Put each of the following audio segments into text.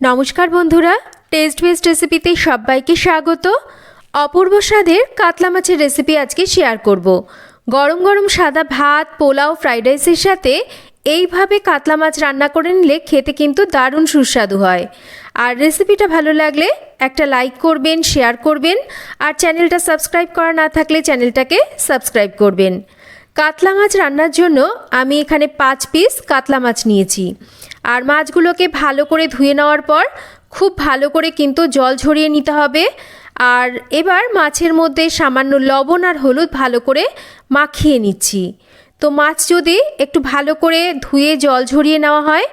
নমস্কার বন্ধুরা test best রেসিপিতে সবাইকে স্বাগত। অপূর্ব স্বাদের কাতলা মাছের রেসিপি আজকে শেয়ার করব। গরম গরম সাদা ভাত, পোলাও ফ্রাইড রাইসের সাথে এইভাবে কাতলা মাছ রান্না করে নিলে খেতে কিন্তু দারুণ সুস্বাদু হয়। আর রেসিপিটা ভালো লাগলে একটা লাইক করবেন শেয়ার করবেন, আর চ্যানেলটা সাবস্ক্রাইব করা না থাকলে চ্যানেলটাকে সাবস্ক্রাইব করবেন। কাতলা মাছ রান্নার জন্য আমি এখানে পাঁচ পিস কাতলা মাছ নিয়েছি। আর মাছগুলোকে ভালো করে ধুয়ে নেওয়ার পর খুব ভালো করে কিন্তু জল ঝরিয়ে নিতে হবে। আর এবার মাছের মধ্যে সামান্য লবণ আর হলুদ ভালো করে মাখিয়ে নিচ্ছি। তো মাছ যদি একটু ভালো করে ধুয়ে জল ঝরিয়ে নেওয়া হয়,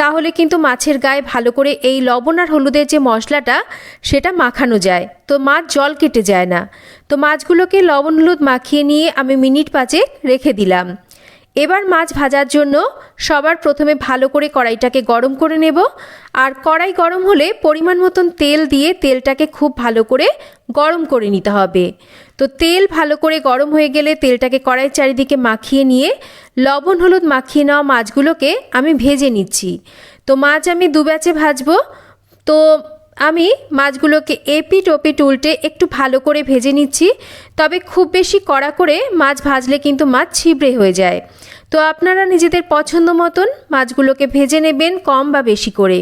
তাহলে কিন্তু মাছের গায়ে ভালো করে এই লবণ আর হলুদের যে মশলাটা, সেটা মাখানো যায়। তো মাছ জল কেটে যায় না। তো মাছগুলোকে লবণ হলুদ মাখিয়ে নিয়ে আমি মিনিট পাঁচেক রেখে দিলাম। এবার মাছ ভাজার জন্য সবার প্রথমে ভালো করে কড়াইটাকে গরম করে নেব। আর কড়াই গরম হলে পরিমাণ মতন তেল দিয়ে তেলটাকে খুব ভালো করে গরম করে নিতে হবে। তো তেল ভালো করে গরম হয়ে গেলে তেলটাকে কড়াইয়ের চারিদিকে মাখিয়ে নিয়ে লবণ হলুদ মাখিয়ে নেওয়া মাছগুলোকে আমি ভেজে নিচ্ছি। তো মাছ আমি দু ব্যাচে ভাজবো। তো আমি মাছগুলোকে এপিট ওপিট উল্টে একটু ভালো করে ভেজে নিচ্ছি। তবে খুব বেশি কড়া করে মাছ ভাজলে কিন্তু মাছ ছিবড়ে হয়ে যায়। তো আপনারা নিজেদের পছন্দ মতন মাছগুলোকে ভেজে নেবেন কম বা বেশি করে।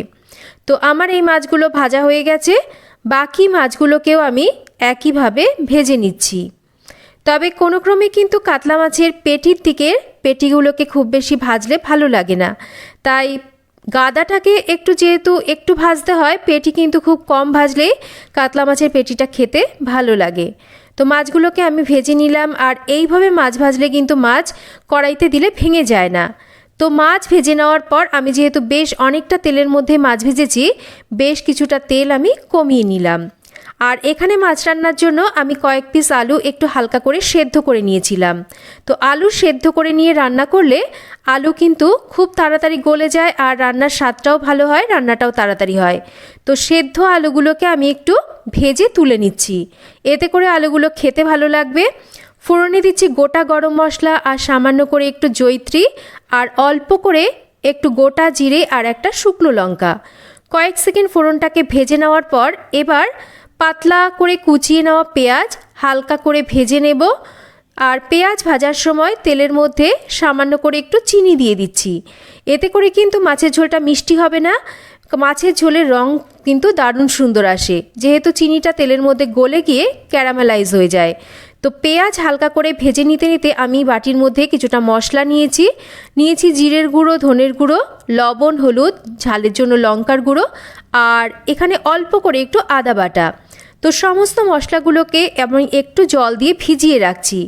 তো আমার এই মাছগুলো ভাজা হয়ে গেছে। বাকি মাছগুলোকেও আমি একইভাবে ভেজে নিচ্ছি। তবে কোনো ক্রমে কিন্তু কাতলা মাছের পেটির দিকের পেটিগুলোকে খুব বেশি ভাজলে ভালো লাগে না। তাই গাদাটাকে একটু যেহেতু একটু ভাজতে হয়, পেটি কিন্তু খুব কম ভাজলেই কাতলা মাছের পেটিটা খেতে ভালো লাগে। তো মাছগুলোকে আমি ভেজে নিলাম আর এইভাবে মাছ ভাজলে কিন্তু মাছ কড়াইতে দিলে ভেঙে যায় না। তো মাছ ভেজে নেওয়ার পর আমি যেহেতু বেশ অনেকটা তেলের মধ্যে মাছ ভেজেছি, বেশ কিছুটা তেল আমি কমিয়ে নিলাম। আর এখানে মাছ রান্নার জন্য আমি কয়েক পিস আলু একটু হালকা করে সেদ্ধ করে নিয়েছিলাম। তো আলু সেদ্ধ করে নিয়ে রান্না করলে আলু কিন্তু খুব তাড়াতাড়ি গলে যায় আর রান্নার স্বাদটাও ভালো হয়, রান্নাটাও তাড়াতাড়ি হয়। তো সেদ্ধ আলুগুলোকে আমি একটু ভেজে তুলে নিচ্ছি। এতে করে আলুগুলো খেতে ভালো লাগবে। ফোড়নে দিচ্ছি গোটা গরম মশলা আর সামান্য করে একটু জৈত্রী আর অল্প করে একটু গোটা জিরে আর একটা শুকনো লঙ্কা। কয়েক সেকেন্ড ফোড়নটাকে ভেজে নেওয়ার পর এবার পাতলা করে কুচিয়ে নেওয়া পেঁয়াজ হালকা করে ভেজে নেব। আর পেঁয়াজ ভাজার সময় তেলের মধ্যে সামান্য করে একটু চিনি দিয়ে দিচ্ছি। এতে করে কিন্তু মাছের ঝোলটা মিষ্টি হবে না। মাছের ঝোলের রং কিন্তু দারুণ সুন্দর আসে। যেহেতু চিনিটা তেলের মধ্যে গলে গিয়ে ক্যারামেলাইজ হয়ে যায়। তো পেঁয়াজ হালকা করে ভেজে নিতে নিতে আমি বাটির মধ্যে কিছুটা মশলা নিয়েছি। নিয়েছি জিরের গুঁড়ো, ধনের গুঁড়ো, লবণ, হলুদ, ঝালের জন্য লঙ্কার গুঁড়ো, আর এখানে অল্প করে একটু আদা বাটা। তো সমস্ত মশলাগুলোকে এবং একটু জল দিয়ে ভিজিয়ে রাখছি।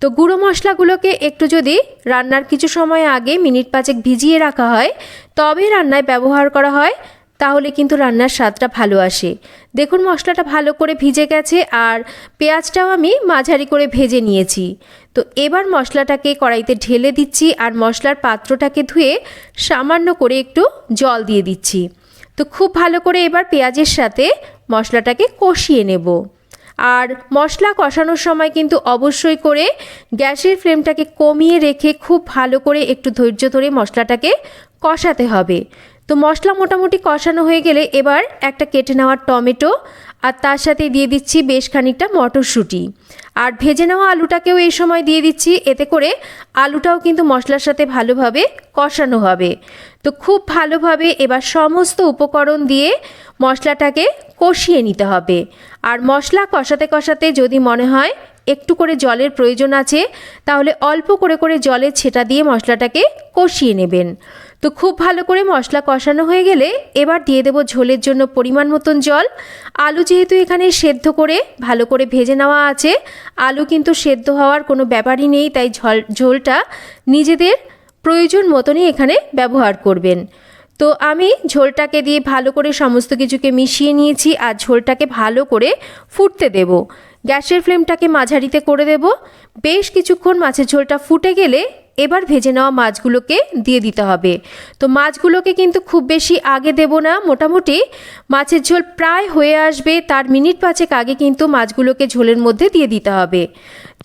তো গুঁড়ো মশলাগুলোকে একটু যদি রান্নার কিছু সময় আগে মিনিট পাঁচেক ভিজিয়ে রাখা হয়, তবে রান্নায় ব্যবহার করা হয়, তাহলে কিন্তু রান্নার স্বাদটা ভালো আসে। দেখুন মশলাটা ভালো করে ভিজে গেছে আর পেঁয়াজটাও আমি মাঝারি করে ভেজে নিয়েছি। তো এবার মশলাটাকে কড়াইতে ঢেলে দিচ্ছি আর মশলার পাত্রটাকে ধুয়ে সামান্য করে একটু জল দিয়ে দিচ্ছি। তো খুব ভালো করে এবার পেঁয়াজের সাথে মশলাটাকে কষিয়ে নেব। আর মশলা কষানোর সময় কিন্তু অবশ্যই করে গ্যাসের ফ্লেমটাকে কমিয়ে রেখে খুব ভালো করে একটু ধৈর্য ধরে মশলাটাকে কষাতে হবে। তো মশলা মোটামুটি কষানো হয়ে গেলে এবার একটা কেটে নেওয়ার টমেটো আর তার সাথে দিয়ে দিচ্ছি বেশ খানিকটা মটরশুঁটি। আর ভেজে নেওয়া আলুটাকেও এই সময় দিয়ে দিচ্ছি, এতে করে আলুটাও কিন্তু মশলার সাথে ভালোভাবে কষানো হবে। তো খুব ভালোভাবে এবার সমস্ত উপকরণ দিয়ে মশলাটাকে কষিয়ে নিতে হবে। আর মশলা কষাতে কষাতে যদি মনে হয় একটু করে জলের প্রয়োজন আছে, তাহলে অল্প করে করে জলের ছেটা দিয়ে মশলাটাকে কষিয়ে নেবেন। তো খুব ভালো করে মশলা কষানো হয়ে গেলে এবার দিয়ে দেবো ঝোলের জন্য পরিমাণ মতন জল। আলু যেহেতু এখানে সেদ্ধ করে ভালো করে ভেজে নেওয়া আছে, আলু কিন্তু সেদ্ধ হওয়ার কোনো ব্যাপারই নেই, তাই ঝল ঝোলটা নিজেদের প্রয়োজন মতনই এখানে ব্যবহার করবেন। তো আমি ঝোলটাকে দিয়ে ভালো করে সমস্ত কিছুকে মিশিয়ে নিয়েছি আর ঝোলটাকে ভালো করে ফুটতে দেব। গ্যাসের ফ্লেমটাকে মাঝারিতে করে দেব। বেশ কিছুক্ষণ মাছের ঝোলটা ফুটে গেলে এবার ভেজে নেওয়া মাছগুলোকে দিয়ে দিতে হবে। তো মাছগুলোকে কিন্তু খুব বেশি আগে দেব না, মোটামুটি মাছের ঝোল প্রায় হয়ে আসবে, তার মিনিট পাঁচেক আগে কিন্তু মাছগুলোকে ঝোলের মধ্যে দিয়ে দিতে হবে।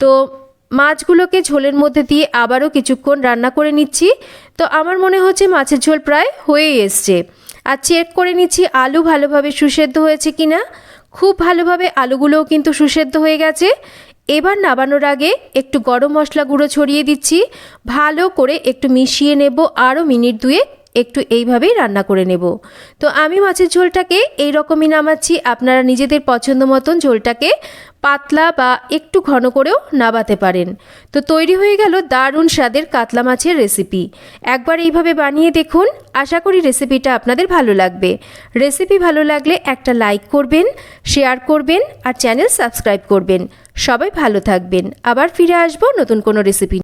তো মাছগুলোকে ঝোলের মধ্যে দিয়ে আবারও কিছুক্ষণ রান্না করে নিচ্ছি। তো আমার মনে হচ্ছে মাছের ঝোল প্রায় হয়েই এসছে। আর চেক করে নিচ্ছি আলু ভালোভাবে সুসেদ্ধ হয়েছে কি না খুব ভালোভাবে আলুগুলোও কিন্তু সুসেদ্ধ হয়ে গেছে। এবার নাবানোর আগে একটু গরম মশলা গুঁড়ো ছড়িয়ে দিচ্ছি। ভালো করে একটু মিশিয়ে নেব আরও মিনিট দুয়ে একটু এইভাবেই রান্না করে নেব। তো আমি মাছের ঝোলটাকে এই রকমই নামাচ্ছি। আপনারা নিজেদের পছন্দ মতন ঝোলটাকে পাতলা বা একটু ঘন করেও নাবাতে পারেন। তো তৈরি হয়ে গেল দারুণ স্বাদের কাতলা মাছের রেসিপি। একবার এইভাবে বানিয়ে দেখুন। আশা করি রেসিপিটা আপনাদের ভালো লাগবে। রেসিপি ভালো লাগলে একটা লাইক করবেন, শেয়ার করবেন আর চ্যানেল সাবস্ক্রাইব করবেন। সবাই ভালো থাকবেন। আবার ফিরে আসব নতুন কোনো রেসিপি